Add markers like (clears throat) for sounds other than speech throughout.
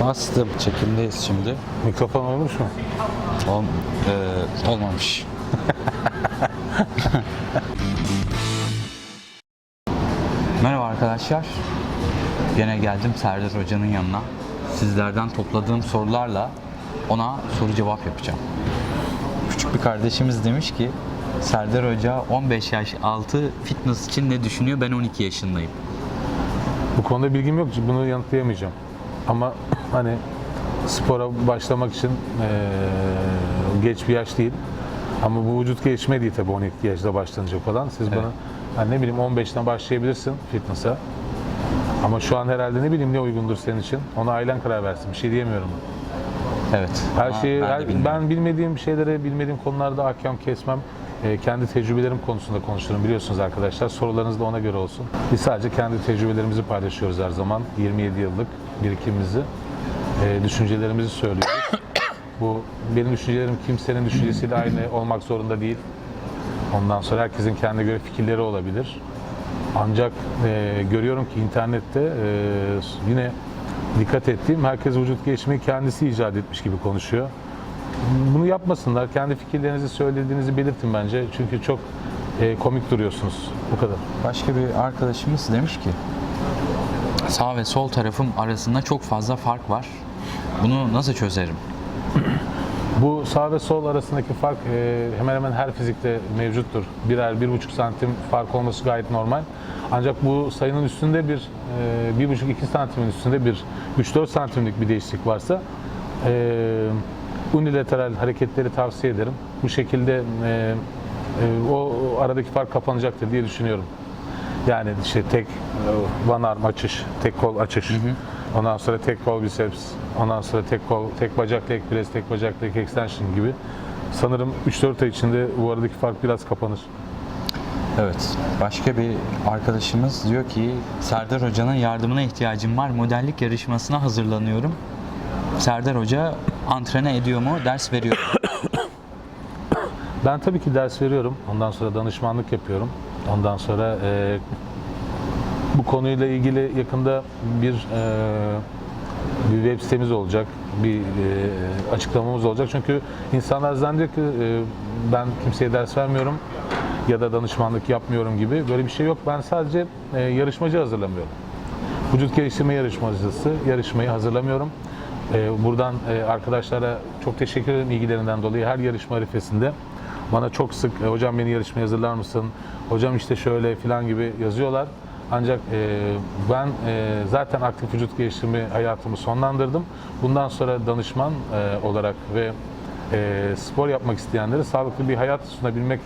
Bastım. Çekimdeyiz şimdi. Mikrofon olmuş mu? Ol, e, olmamış. (laughs) Merhaba arkadaşlar. Gene geldim Serdar Hoca'nın yanına. Sizlerden topladığım sorularla ona soru cevap yapacağım. Küçük bir kardeşimiz demiş ki Serdar Hoca 15 yaş altı fitness için ne düşünüyor? Ben 12 yaşındayım. Bu konuda bilgim yok. Bunu yanıtlayamayacağım. Ama hani spora başlamak için eee, geç bir yaş değil. Ama bu vücut gelişme değil tabii 12 yaşta başlanacak olan. Siz Evet. bana hani ne bileyim 15'ten başlayabilirsin fitness'a. Ama şu an herhalde ne bileyim ne uygundur senin için. Ona ailen karar versin. Bir şey diyemiyorum. Evet. Her şeyi ben, her- ben bilmediğim şeylere, bilmediğim konularda ahkam kesmem. Ee, kendi tecrübelerim konusunda konuşurum biliyorsunuz arkadaşlar. Sorularınız da ona göre olsun. Biz sadece kendi tecrübelerimizi paylaşıyoruz her zaman. 27 yıllık birikimimizi, e, düşüncelerimizi söylüyoruz. Bu benim düşüncelerim kimsenin düşüncesiyle aynı olmak zorunda değil. Ondan sonra herkesin kendine göre fikirleri olabilir. Ancak e, görüyorum ki internette e, yine dikkat ettiğim herkes vücut gelişmeyi kendisi icat etmiş gibi konuşuyor. Bunu yapmasınlar. Kendi fikirlerinizi söylediğinizi belirtin bence. Çünkü çok e, komik duruyorsunuz. Bu kadar. Başka bir arkadaşımız demiş ki sağ ve sol tarafım arasında çok fazla fark var. Bunu nasıl çözerim? Bu sağ ve sol arasındaki fark e, hemen hemen her fizikte mevcuttur. Birer, bir buçuk santim fark olması gayet normal. Ancak bu sayının üstünde bir, e, bir buçuk iki santimin üstünde bir 3-4 santimlik bir değişiklik varsa e, unilateral hareketleri tavsiye ederim. Bu şekilde o aradaki fark kapanacaktır diye düşünüyorum. Yani işte tek one arm açış, tek kol açış. Ondan sonra tek kol biceps, ondan sonra tek kol, tek bacak leg press, tek bacak leg extension gibi. Sanırım 3-4 ay içinde bu aradaki fark biraz kapanır. Evet. Başka bir arkadaşımız diyor ki Serdar Hoca'nın yardımına ihtiyacım var. Modellik yarışmasına hazırlanıyorum. Serdar Hoca antrene ediyor mu? Ders veriyor mu? Ben tabii ki ders veriyorum. Ondan sonra danışmanlık yapıyorum. Ondan sonra e, bu konuyla ilgili yakında bir e, bir web sitemiz olacak, bir e, açıklamamız olacak. Çünkü insanlar zannediyor ki e, ben kimseye ders vermiyorum ya da danışmanlık yapmıyorum gibi. Böyle bir şey yok. Ben sadece e, yarışmacı hazırlamıyorum. Vücut geliştirme yarışmacısı, yarışmayı hazırlamıyorum. E, buradan e, arkadaşlara çok teşekkür ederim ilgilerinden dolayı. Her yarışma arifesinde bana çok sık e, hocam beni yarışmaya hazırlar mısın? Hocam işte şöyle filan gibi yazıyorlar. Ancak e, ben e, zaten aktif vücut geliştirme hayatımı sonlandırdım. Bundan sonra danışman e, olarak ve e, spor yapmak isteyenlere sağlıklı bir hayat sunabilmek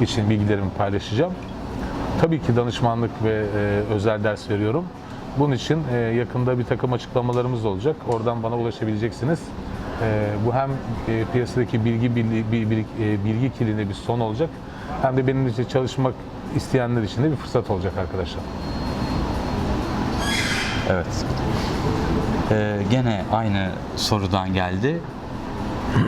için bilgilerimi paylaşacağım. Tabii ki danışmanlık ve e, özel ders veriyorum. Bunun için e, yakında bir takım açıklamalarımız olacak. Oradan bana ulaşabileceksiniz. E, bu hem e, piyasadaki bilgi bilgi, bilgi, e, bilgi kiline bir son olacak hem de benim için çalışmak isteyenler için de bir fırsat olacak arkadaşlar. Evet. Ee, gene aynı sorudan geldi. (clears throat)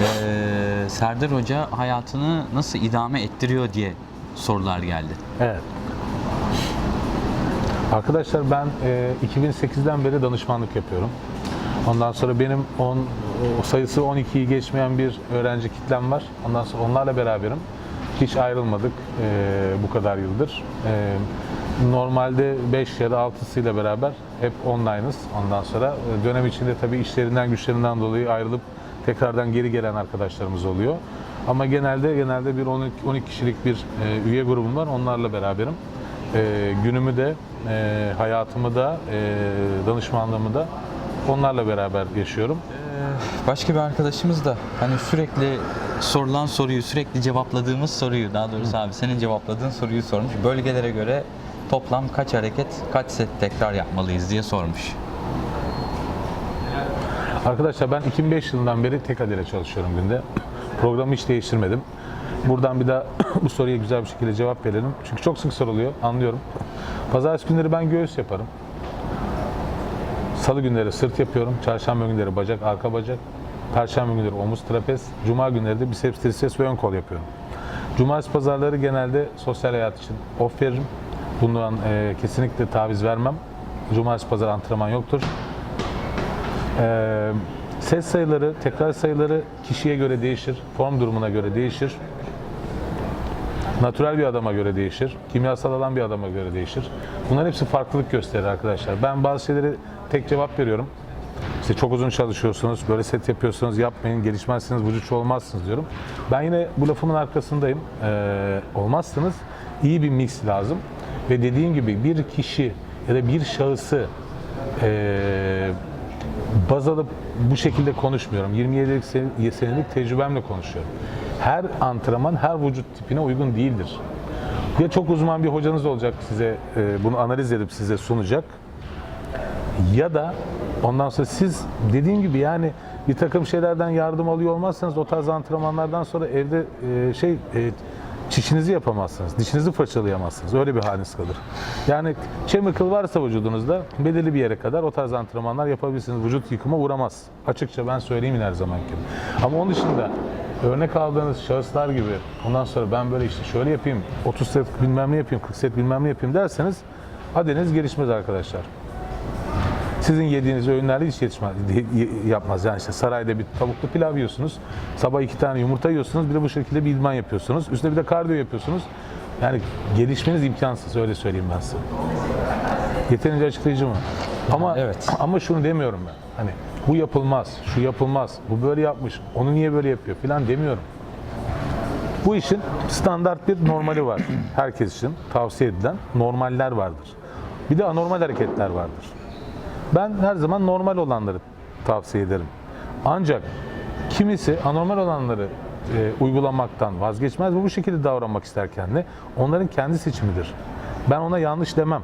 Ee, Serdar Hoca hayatını nasıl idame ettiriyor diye sorular geldi. Evet. Arkadaşlar ben e, 2008'den beri danışmanlık yapıyorum. Ondan sonra benim 10 o sayısı 12'yi geçmeyen bir öğrenci kitlem var. Ondan sonra onlarla beraberim. Hiç ayrılmadık e, bu kadar yıldır. E, normalde 5 ya da 6'sıyla beraber hep online'ız. Ondan sonra dönem içinde tabii işlerinden güçlerinden dolayı ayrılıp tekrardan geri gelen arkadaşlarımız oluyor. Ama genelde genelde bir 12, 12 kişilik bir e, üye grubum var. Onlarla beraberim. E, günümü de, e, hayatımı da, e, danışmanlığımı da onlarla beraber yaşıyorum. Başka bir arkadaşımız da hani sürekli sorulan soruyu, sürekli cevapladığımız soruyu, daha doğrusu abi senin cevapladığın soruyu sormuş. Bölgelere göre toplam kaç hareket, kaç set tekrar yapmalıyız diye sormuş. Arkadaşlar ben 2005 yılından beri tek adıyla çalışıyorum günde. Programı hiç değiştirmedim. Buradan bir daha (coughs) bu soruya güzel bir şekilde cevap verelim. Çünkü çok sık soruluyor, anlıyorum. Pazartesi günleri ben göğüs yaparım. Salı günleri sırt yapıyorum. Çarşamba günleri bacak, arka bacak. Perşembe günleri omuz, trapez. Cuma günleri de biceps, triceps ve ön kol yapıyorum. Cumartesi pazarları genelde sosyal hayat için off veririm. Bundan e, kesinlikle taviz vermem. Cumartesi pazar antrenman yoktur. Ee, set sayıları, tekrar sayıları kişiye göre değişir, form durumuna göre değişir. Natürel bir adama göre değişir, kimyasal alan bir adama göre değişir. Bunların hepsi farklılık gösterir arkadaşlar. Ben bazı şeylere tek cevap veriyorum. İşte çok uzun çalışıyorsunuz, böyle set yapıyorsunuz, yapmayın, gelişmezsiniz, vücutçu olmazsınız diyorum. Ben yine bu lafımın arkasındayım. Ee, olmazsınız, iyi bir mix lazım. Ve dediğim gibi bir kişi ya da bir şahısı ee, baz alıp bu şekilde konuşmuyorum. 27 sen- senelik tecrübemle konuşuyorum. Her antrenman her vücut tipine uygun değildir. Ya çok uzman bir hocanız olacak size e, bunu analiz edip size sunacak ya da ondan sonra siz dediğim gibi yani bir takım şeylerden yardım alıyor olmazsanız o tarz antrenmanlardan sonra evde e, şey e, çişinizi yapamazsınız, dişinizi fırçalayamazsınız. Öyle bir haliniz kalır. Yani chemical varsa vücudunuzda belirli bir yere kadar o tarz antrenmanlar yapabilirsiniz. Vücut yıkıma uğramaz. Açıkça ben söyleyeyim her zaman gibi. Ama onun dışında örnek aldığınız şahıslar gibi ondan sonra ben böyle işte şöyle yapayım, 30 set bilmem ne yapayım, 40 set bilmem ne yapayım derseniz adeniz gelişmez arkadaşlar sizin yediğiniz öğünlerle hiç yetişmez, yapmaz. Yani işte sarayda bir tavuklu pilav yiyorsunuz, sabah iki tane yumurta yiyorsunuz, bir de bu şekilde bir idman yapıyorsunuz. Üstüne bir de kardiyo yapıyorsunuz. Yani gelişmeniz imkansız öyle söyleyeyim ben size. Yeterince açıklayıcı mı? Ama evet. ama şunu demiyorum ben. Hani bu yapılmaz, şu yapılmaz, bu böyle yapmış, onu niye böyle yapıyor filan demiyorum. Bu işin standart bir normali var. Herkes için tavsiye edilen normaller vardır. Bir de anormal hareketler vardır. Ben her zaman normal olanları tavsiye ederim. Ancak kimisi anormal olanları e, uygulamaktan vazgeçmez ve bu şekilde davranmak ister kendine. Onların kendi seçimidir. Ben ona yanlış demem.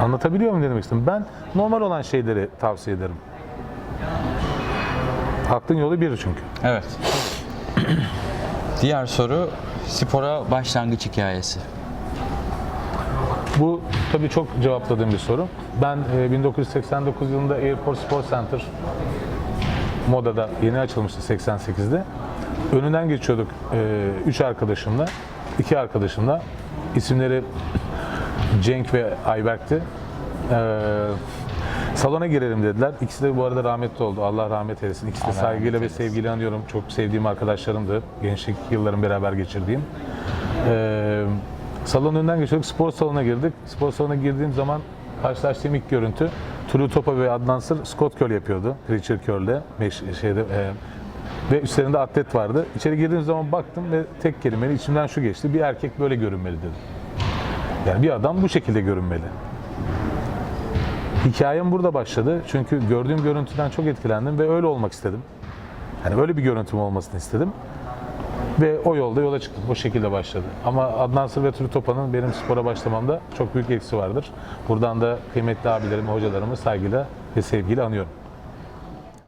Anlatabiliyor muyum ne demek istedim? Ben normal olan şeyleri tavsiye ederim. Hakkın yolu bir çünkü. Evet. Diğer soru spora başlangıç hikayesi. Bu tabii çok cevapladığım bir soru. Ben e, 1989 yılında Airport Sport Center Moda'da yeni açılmıştı 88'de. Önünden geçiyorduk 3 arkadaşımla, 2 arkadaşımla. İsimleri Cenk ve Ayberk'ti. E, salona girelim dediler. İkisi de bu arada rahmetli oldu. Allah rahmet eylesin. İkisi de Allah saygıyla ve sevgiyle anıyorum. Çok sevdiğim arkadaşlarımdı. Gençlik yıllarım beraber geçirdiğim. Ee, salonun önünden geçiyorduk. Spor salonuna girdik. Spor salonuna girdiğim zaman karşılaştığım ilk görüntü Tulu Topa ve Adnan Sır Scott Curl yapıyordu. Preacher Curl'de. Şeyde, e, ve üstlerinde atlet vardı. İçeri girdiğim zaman baktım ve tek kelimeyle içimden şu geçti. Bir erkek böyle görünmeli dedim. Yani bir adam bu şekilde görünmeli. Hikayem burada başladı. Çünkü gördüğüm görüntüden çok etkilendim ve öyle olmak istedim. Yani öyle bir görüntüm olmasını istedim. Ve o yolda yola çıktım. O şekilde başladı. Ama Adnan Sır ve Tulu Topa'nın benim spora başlamamda çok büyük etkisi vardır. Buradan da kıymetli abilerimi, hocalarımı saygıyla ve sevgiyle anıyorum.